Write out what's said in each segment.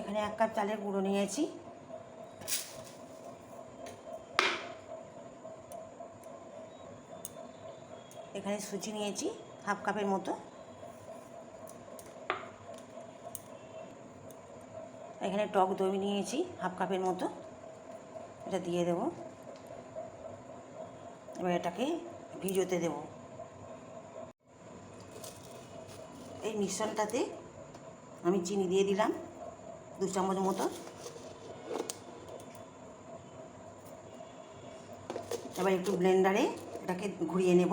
এখানে এক কাপ চালের গুঁড়ো নিয়েছি। এখানে সুজি নিয়েছি, হাফ কাপের মতো। এখানে টক দই নিয়েছি, হাফ কাপের মতো। এটা দিয়ে দেব। এবার এটাকে ভিজোতে দেব। এই মিশ্রণটাতে আমি চিনি দিয়ে দিলাম। দু চামচ মতো। এবার একটু ব্লেন্ডারে এটাকে ঘুরিয়ে নেব।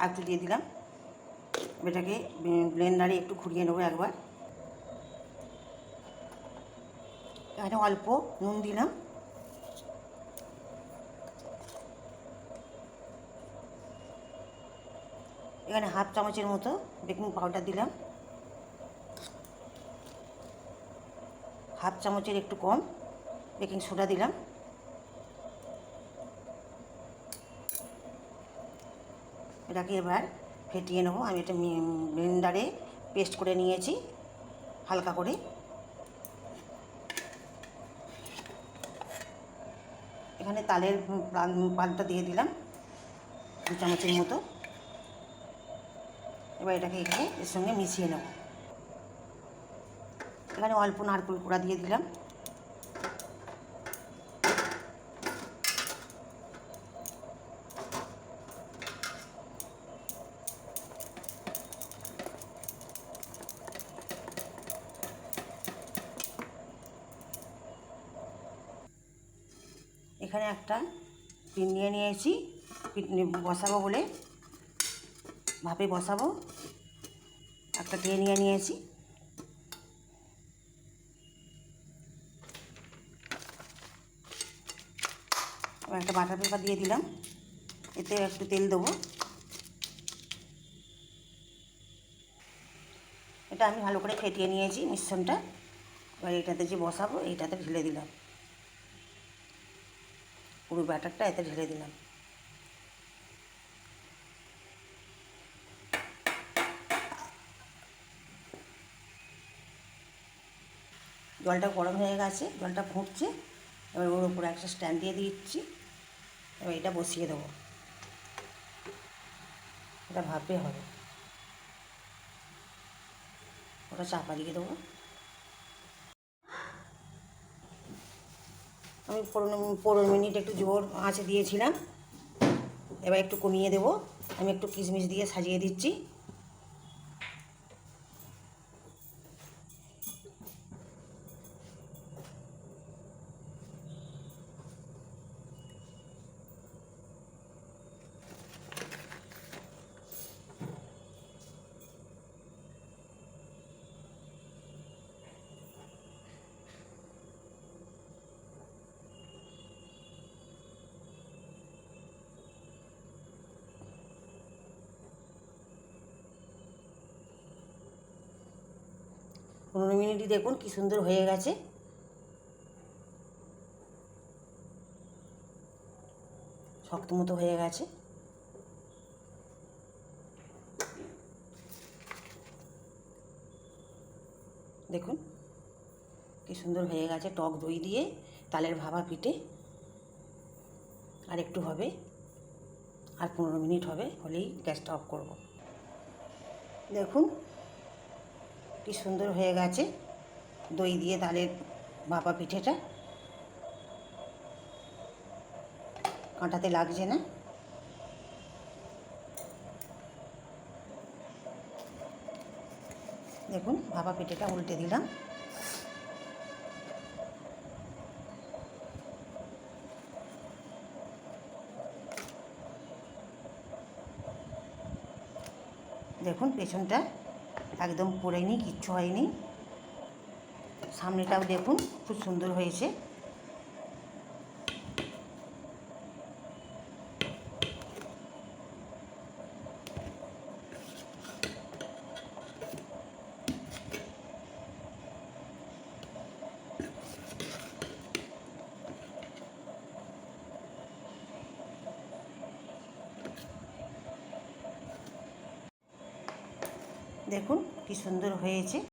আর একটু দিয়ে দিলাম। এটাকে ব্লেন্ডারে একটু ঘুরিয়ে নেব একবার। এখানে অল্প নুন দিলাম। এখানে হাফ চামচের মতো বেকিং পাউডার দিলাম। হাফ চামচের একটু কম। বেকিং সোডা দিলাম। এটাকে এবার ফেটিয়ে নেব। আমি এটা ব্লেন্ডারে পেস্ট করে নিয়েছি, হালকা করে। এখানে তালের পালটা দিয়ে দিলাম, দু চামচের মতো। এবার এটাকে এখানে এর সঙ্গে মিশিয়ে নেব। এখানে অল্প নারকেল কুড়া দিয়ে দিলাম। এখানে একটা পিন নিয়ে নিয়েছি বসাবো বলে, ভাপে বসাবো। একটা দিয়ে নিয়ে নিয়েছি। একটা বাটার পেপার দিয়ে দিলাম। এতে একটু তেল দেবো। এটা আমি ভালো করে ফেটিয়ে নিয়েছি মিশ্রণটা। এবার এটাতে যে বসাবো, এইটাতে ঢেলে দিলাম। পুরো ব্যাটারটা এতে ঢেলে দিলাম। জলটা গরম হয়ে গেছে, জলটা ফুটছে। এবার ওর উপরে একটা স্ট্যান্ড দিয়ে দিচ্ছি। এবার এটা বসিয়ে দেবো। এটা ভাপে হবে। ওটা চাপা দিয়ে দেবো। আমি পনেরো পনেরো মিনিট একটু জোর আঁচে দিয়েছিলাম। এবার একটু কমিয়ে দেবো। আমি একটু কিশমিশ দিয়ে সাজিয়ে দিচ্ছি। পনেরো মিনিটই দেখুন কি সুন্দর হয়ে গেছে। শক্ত মতো হয়ে গেছে। দেখুন কি সুন্দর হয়ে গেছে টক দই দিয়ে তালের ভাবা পিঠে। আর একটু হবে, আর পনেরো মিনিট হবে, হলেই গ্যাসটা অফ করব। দেখুন কি সুন্দর হয়ে গেছে। দই দিয়ে তালের ভাপা পিঠেটা। কাঁটাতে লাগছে না। দেখুন, ভাপা পিঠেটা উল্টে দিলাম। দেখুন, পেছনটা একদম পড়েনি কিচ্ছু হয়নি। সামনেটাও দেখুন খুব সুন্দর হয়েছে। দেখুন কি সুন্দর হয়েছে।